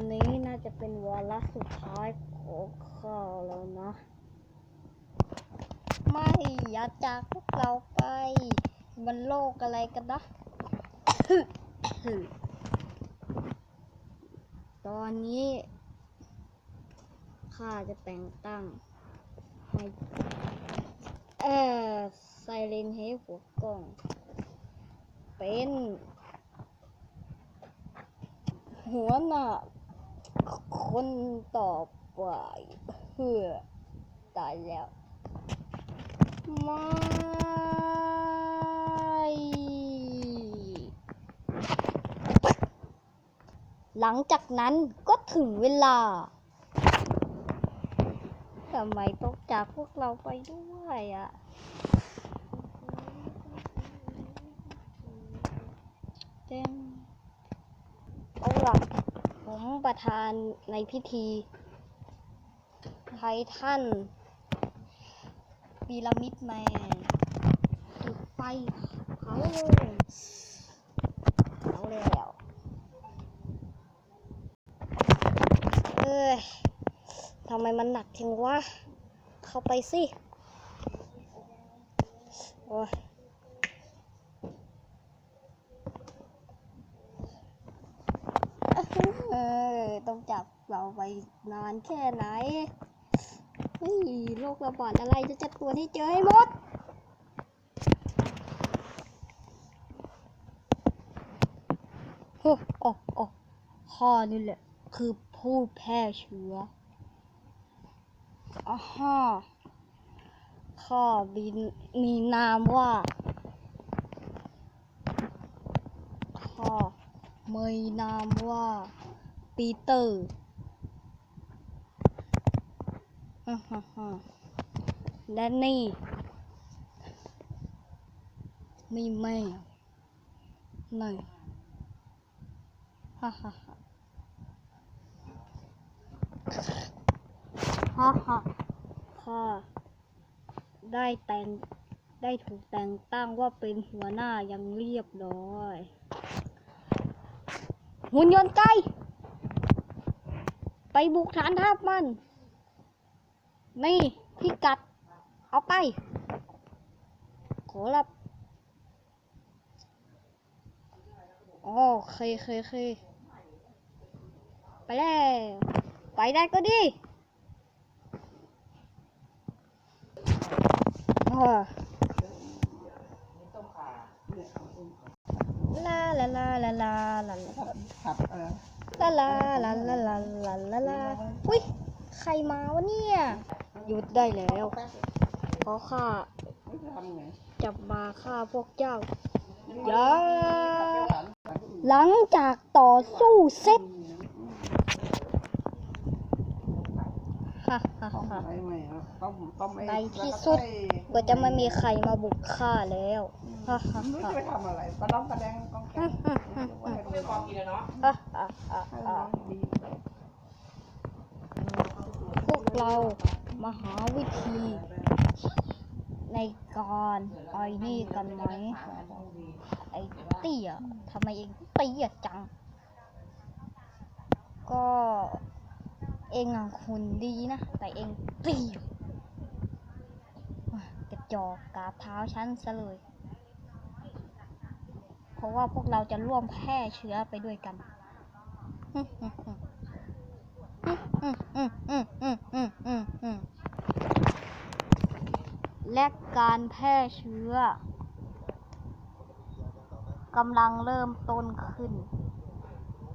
วันนี้น่าจะเป็นวาระสุดท้ายของข้าแล้วนะ ไม่อย่าจากพวกเราไป มันโลกอะไรกันนะ ตอนนี้ข้าจะแต่งตั้งให้เออไซเรนเฮดหัวกล้อง เป็น หัวหน้า คนต่อไปเพื่อตายแล้วไม่หลังจากนั้นก็ถึงเวลาทำไมต้องจากพวกเราไปด้วยอะเต็มเอาล่ะ ผมประธานในพิธีไททันพีระมิดแมนจุดไฟเผาเลยเผาแล้วเอ้ยทำไมมันหนักจังวะ เข้าไปสิ โอ้ย เออ ต้องจับเราไปนานแค่ไหนเฮ้ยโรคระบาดอะไรจะจัดตัวจให้เจอให้หมดโอ้โอ้โอ้ข้อนี่แหละ คือผู้แพร่เชื้ออ๋อฮะข้อบินมีนามว่าข้อ มีนามว่าปีเตอร์ฮ่าฮ่าฮ่าและนี่นี่แม่นี่ฮ่าฮ่าฮ่าฮ่าฮ่าข้าได้แต่งได้ถูกแต่งตั้งว่าเป็นหัวหน้าอยังเรียบร้อย หุ่นยนต์ไกลไปบุกฐานทัพมัน นี่พิกัด เอาไป ขอรับโอเคเคเคไปแล้ว ไปได้ก็ดีอ้อ ลาลาลาลาลาลาลาผัดเออลาลาลาลาลาลาลาลาอุ้ยใครมาวะเนี่ยหยุดได้แล้วเพราะข้าจับมาฆ่าพวกเจ้าอย่าหลังจากต่อสู้เสร็จ ฮ่าฮ่าต้องฮ่าอะไรใหม่ครับต้องต้องไม่ในที่สุดก็จะไม่มีใครมาบุกฆ่าแล้วฮ่าฮ่าไม่รู้ฮ่าจะไปทำอะไรประดองประแดงกองแกฮ่างฮ่าฮ่าไม่พอกินเนาะฮ่าฮ่าฮ่าให้ฮ่าน้องดีพวกเรามาหาวิธีในการไอ้นี่กันไหมไอ้เตี้ยทำไมเองเตี้ยจัง ก็ เองอะคุณดีนะ แต่เองเตี้ยกระจอกกราบเท้าฉันซะเลย เพราะว่าพวกเราจะร่วมแพร่เชื้อไปด้วยกันและการแพร่เชื้อกำลังเริ่มต้นขึ้น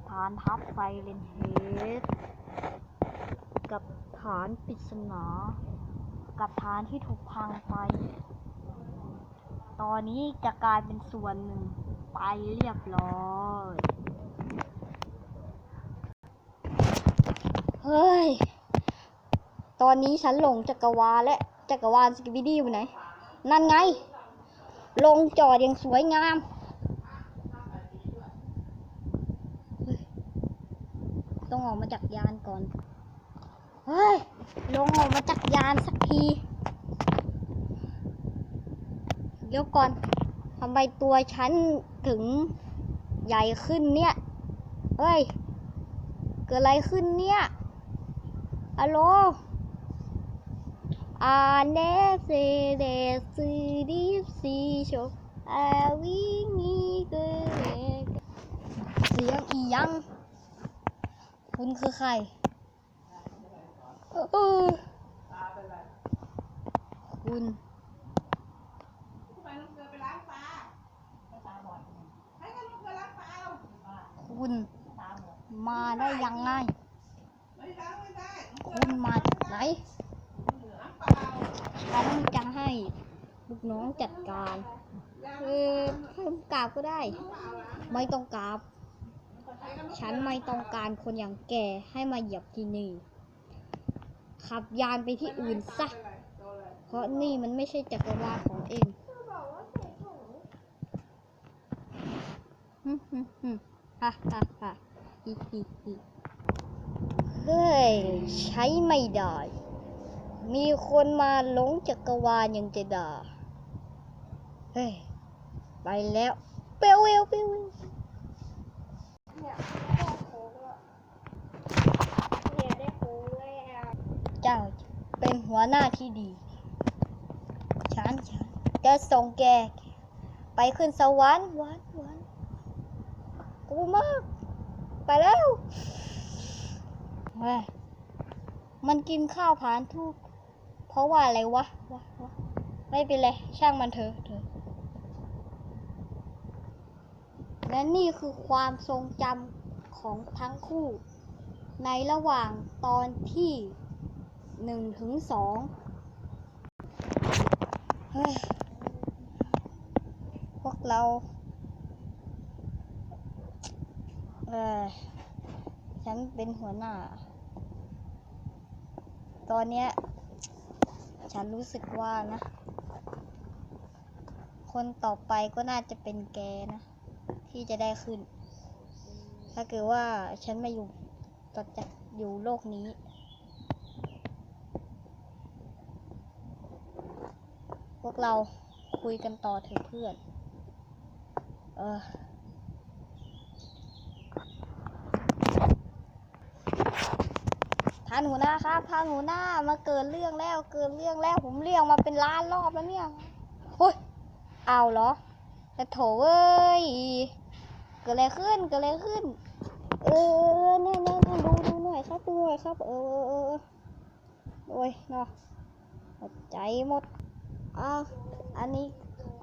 ฐานทัพไฟเรนเฮด กับฐานปริศนา กับฐานที่ถูกพังไป ตอนนี้จะกลายเป็นส่วนหนึ่งไปเรียบร้อย เฮ้ย ตอนนี้ฉันหลงจักรวาลและจักรวาลสกิบิดี้อยู่ไหน นั่นไง ลงจอดอย่างสวยงามเฮ้ยต้องออกมาจากยานก่อน เฮ้ย ลงออกมาจากยานสักที เดี๋ยวก่อนทำไมตัวฉันถึงใหญ่ขึ้นเนี่ยเฮ้ย เกิดอะไรขึ้นเนี่ยอะโลอาเนเซเดซีดิซีโชอาวิงีเกเรเสียงอียัง คุณคือใคร เออ ตาเป็นไร คุณมลูกเกลือไปล้างปลาตาบอดให้กันลูกเกลือล้างคุณมาได้ยังไงไม่ล้างไม่ได้คุณมาจากไหนล้างเปล่าฉันจะให้ลูกน้องจัดการเออให้ผมกราบก็ได้ ไม่ต้องกราบ ฉันไม่ต้องการคนอย่างแกให้มาเหยียบที่นี่ ขับยานไปที่อื่นซะ เพราะนี่มันไม่ใช่จักรวาลของเองฮึฮึฮึฮ่าฮ่าฮ่าฮิฮิฮิเฮ้ย ใช้ไม่ได้ มีคนมาหลงจักรวาลยังจะด่า เฮ้ย ไปแล้ว เปลวเวเปลวเวลเจ้าเป็น หัวหน้าที่ดี ฉันฉันจะส่งแก ไปขึ้นสวรรค์วันวันกูมาก ไปแล้วเฮ้ยมันกินข้าวผ่านทุก เพราะว่าอะไรวะวะวะไม่เป็นไร ช่างมันเถอะเถอะและนี่คือความทรงจำของทั้งคู่ ในระหว่างตอนที่ หนึ่งถึงสองเฮ้ย พวกเรา เออฉันเป็นหัวหน้า ตอนเนี้ย ฉันรู้สึกว่านะ คนต่อไปก็น่าจะเป็นแกนะ ที่จะได้ขึ้น ถ้าเกิดว่าฉันไม่อยู่ต่อจากอยู่โลกนี้ พวกเราคุยกันต่อเถอะเพื่อน เออท่านหัวหน้าครับท่านหัวหน้ามาเกิดเรื่องแล้วเกิดเรื่องแล้วผมเรียกมาเป็นล้านรอบแล้วเนี่ยโอ้ยเอาเหรอ แต่โถเอ้ยเกิดอะไรขึ้นเกิดอะไรขึ้น เออเนี่ยเนี่ยดูดูหน่อยครับดูหน่อยครับ เออเออเออโอ้ยเนาะหมดใจหมด อะอันนี้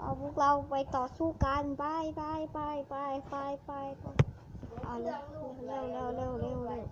เอาพวกเราไปต่อสู้กันไปไปไปไปไปไปไปเอาเร็วเร็วเร็วเร็ว